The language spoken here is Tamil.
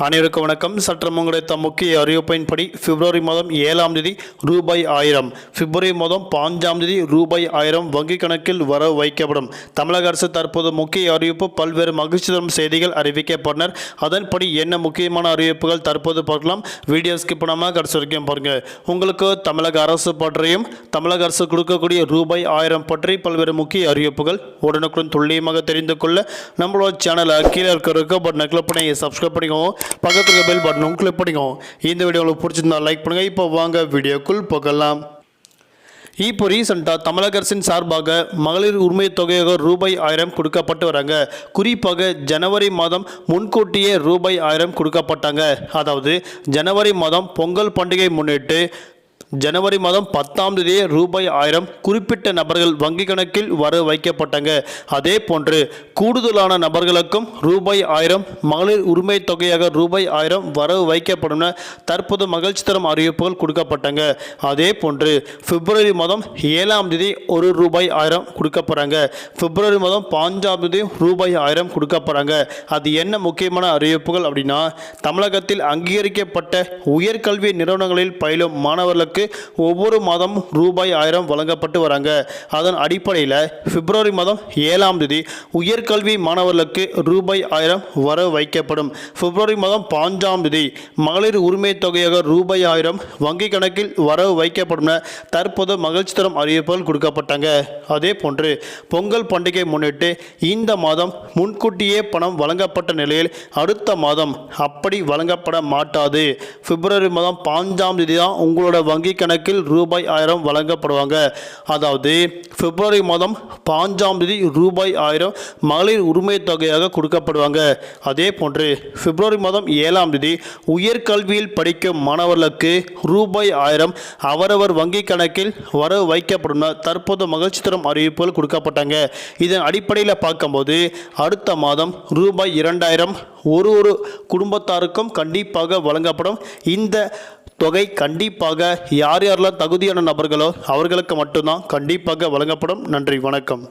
அனைவருக்கும் வணக்கம். சற்றம் கிடைத்த முக்கிய அறிவிப்பின்படி பிப்ரவரி மாதம் ஏழாம் தேதி ரூபாய் ஆயிரம் பிப்ரவரி மாதம் பாஞ்சாம் தேதி ரூபாய் ஆயிரம் வங்கி கணக்கில் வர வைக்கப்படும். தமிழக அரசு தற்போது முக்கிய அறிவிப்பு பல்வேறு மகிழ்ச்சி தரும் செய்திகள் அறிவிக்கப்பட்டனர். அதன்படி என்ன முக்கியமான அறிவிப்புகள் தற்போது பார்க்கலாம். வீடியோ ஸ்கிப் பண்ணாமல் கடைசி வரைக்கும் பாருங்க. உங்களுக்கு தமிழக அரசு பற்றியும் தமிழக அரசு கொடுக்கக்கூடிய ரூபாய் ஆயிரம் பற்றி பல்வேறு முக்கிய அறிவிப்புகள் உடனுக்குடன் துல்லியமாக தெரிந்து கொள்ள நம்மளோட சேனலை கீழே இருக்கிற இருக்க பட்டனை கிளிக் பண்ணி சப்ஸ்கிரைப் பண்ணிக்கோங்க. பக்கத்தில் இருக்க பெல் பட்டனும் கிளிக் பண்ணிக்கோங்க இந்த வீடியோ உங்களுக்கு பிடிச்சிருந்தா லைக் பண்ணுங்கள் இப்போ வாங்க வீடியோக்குள் போகலாம். இப்போ ரீசெண்டாக தமிழக அரசின் சார்பாக மகளிர் உரிமை தொகையாக ரூபாய் ஆயிரம் கொடுக்கப்பட்டு வராங்க. குறிப்பாக ஜனவரி மாதம் முன்கூட்டியே ரூபாய் ஆயிரம் கொடுக்கப்பட்டாங்க. அதாவது ஜனவரி மாதம் பொங்கல் பண்டிகை முன்னிட்டு ஜனவரி மாதம் பத்தாம் தேதி ரூபாய் ஆயிரம் குறிப்பிட்ட நபர்கள் வங்கி கணக்கில் வர வைக்கப்பட்டாங்க. அதே போன்று கூடுதலான நபர்களுக்கும் ரூபாய் ஆயிரம் மகளிர் உரிமை தொகையாக ரூபாய் ஆயிரம் வரவு வைக்கப்படும் தற்போது மகிழ்ச்சி தரும் அறிவிப்புகள் கொடுக்கப்பட்டாங்க. அதே போன்று பிப்ரவரி மாதம் ஏழாம் தேதி ஒரு ரூபாய் ஆயிரம் கொடுக்க போகிறாங்க பிப்ரவரி மாதம் பாஞ்சாம் தேதி ரூபாய் ஆயிரம் கொடுக்க போகிறாங்க அது என்ன முக்கியமான அறிவிப்புகள் அப்படின்னா தமிழகத்தில் அங்கீகரிக்கப்பட்ட உயர்கல்வி நிறுவனங்களில் பயிலும் மாணவர்களுக்கு ஒவ்வொரு மாதம் ரூபாய் ஆயிரம் வழங்கப்பட்டு வராங்க. அதன் அடிப்படையில் பிப்ரவரி மாதம் ஏழாம் தேதி உயர்கல்வி மாணவர்களுக்கு ரூபாய் ஆயிரம் வர வைக்கப்படும். பிப்ரவரி மாதம் பாஞ்சாம் தேதி மகளிர் உரிமை தொகையாக ரூபாய் ஆயிரம் வங்கி கணக்கில் வரவு வைக்கப்படும் தற்போது மகிழ்ச்சி தரும் அறிவிப்புகள் கொடுக்கப்பட்டாங்க. அதே போன்று பொங்கல் பண்டிகை முன்னிட்டு இந்த மாதம் முன்கூட்டியே பணம் வழங்கப்பட்ட நிலையில் அடுத்த மாதம் அப்படி வழங்கப்பட மாட்டாது. பிப்ரவரி மாதம் பாஞ்சாம் தேதி தான் உங்களோட வங்கி கணக்கில் ரூபாய் ஆயிரம் வழங்கப்படுவாங்க. அதாவது பிப்ரவரி மாதம் பாஞ்சாம் தேதி ரூபாய் ஆயிரம் மகளிர் உரிமை தொகையாக கொடுக்கப்படுவாங்க. அதே போன்று பிப்ரவரி மாதம் ஏழாம் தேதி உயர்கல்வியில் படிக்கும் மாணவர்களுக்கு ரூபாய் ஆயிரம் அவரவர் வங்கி கணக்கில் வர வைக்கப்படும் தற்போது மகிழ்ச்சி தரும் அறிவிப்புகள் கொடுக்கப்பட்டாங்க. இதன் அடிப்படையில் பார்க்கும்போது அடுத்த மாதம் ரூபாய் இரண்டாயிரம் ஒரு ஒரு குடும்பத்தாருக்கும் கண்டிப்பாக வழங்கப்படும் இந்த தொகை கண்டிப்பாக யார் யாரெல்லாம் தகுதியான நபர்களோ அவர்களுக்கு மட்டும்தான் கண்டிப்பாக வழங்கப்படும். நன்றி வணக்கம்.